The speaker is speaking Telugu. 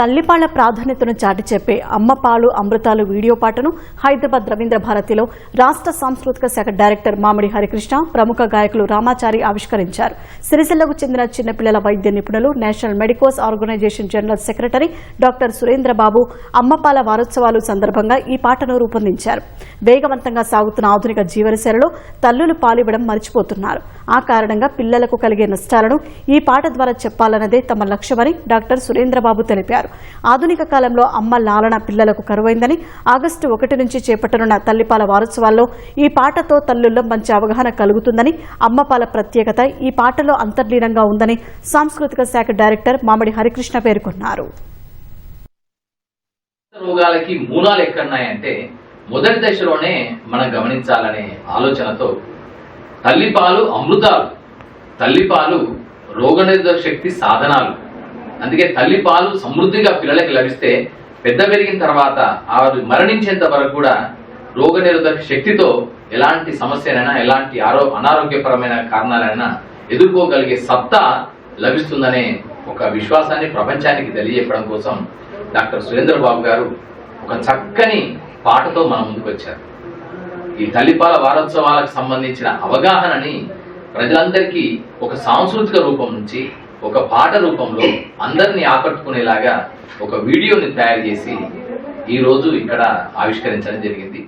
తల్లిపాళ్ళ ప్రాధాన్యతను చాటి చెప్పే అమ్మ పాలు అమృతాలు వీడియో పాటను హైదరాబాద్ రవీంద్ర భారతిలో రాష్ట్ర సాంస్కృతిక శాఖ డైరెక్టర్ మామిడి హరికృష్ణ ప్రముఖ గాయకులు రామాచారి ఆవిష్కరించారు. సిరిసిల్లకు చెందిన చిన్నపిల్లల వైద్య నిపుణులు national medicos organisation general secretary doctor Surendrababu అమ్మపాల వారోత్సవాలు సందర్భంగా ఈ పాటను రూపొందించారు. వేగవంతంగా సాగుతున్న ఆధునిక జీవనశైలిలో తల్లులు పాలివ్వడం మర్చిపోతున్నారు. ఆ కారణంగా పిల్లలకు కలిగే నష్టాలను ఈ పాట ద్వారా చెప్పాలన్నదే తమ లక్ష్యమని డాక్టర్ సురేంద్రబాబు తెలిపారు. ఆధునిక కాలంలో అమ్మ లాలన పిల్లలకు కరువైందని ఆగస్టు ఒకటి నుంచి చేపట్టనున్న తల్లిపాల వారోత్సవాల్లో ఈ పాటతో తల్లుల్లో మంచి అవగాహన కలుగుతుందని అమ్మపాల ప్రత్యేకత ఈ పాటలో అంతర్లీనంగా ఉందని సాంస్కృతిక శాఖ డైరెక్టర్ మామిడి హరికృష్ణ పేర్కొన్నారు. రోగాలకి మూలాలు ఎక్కడున్నాయంటే మొదటి దశలోనే మనం గమనించాలనే ఆలోచనతో తల్లిపాలు అమృతాలు. తల్లిపాలు రోగనిరోధక శక్తి సాధనాలు. అందుకే తల్లిపాలు సమృద్ధిగా పిల్లలకి లభిస్తే పెద్ద పెరిగిన తర్వాత వారు మరణించేంత వరకు కూడా రోగనిరోధక శక్తితో ఎలాంటి సమస్యనైనా ఎలాంటి ఆరో అనారోగ్యపరమైన కారణాలైనా ఎదుర్కోగలిగే సత్తా లభిస్తుందనే ఒక విశ్వాసాన్ని ప్రపంచానికి తెలియజెప్పడం కోసం డాక్టర్ సురేంద్ర బాబు గారు ఒక చక్కని పాటతో మన ముందుకు వచ్చారు ఈ తల్లిపాల వారోత్సవాలకు సంబంధించిన అవగాహనని ప్రజలందరికీ ఒక సాంస్కృతిక రూపం నుంచి ఒక పాట రూపంలో అందరినీ ఆకట్టుకునేలాగా ఒక వీడియోని తయారు చేసి ఈ రోజు ఇక్కడ ఆవిష్కరించడం జరిగింది.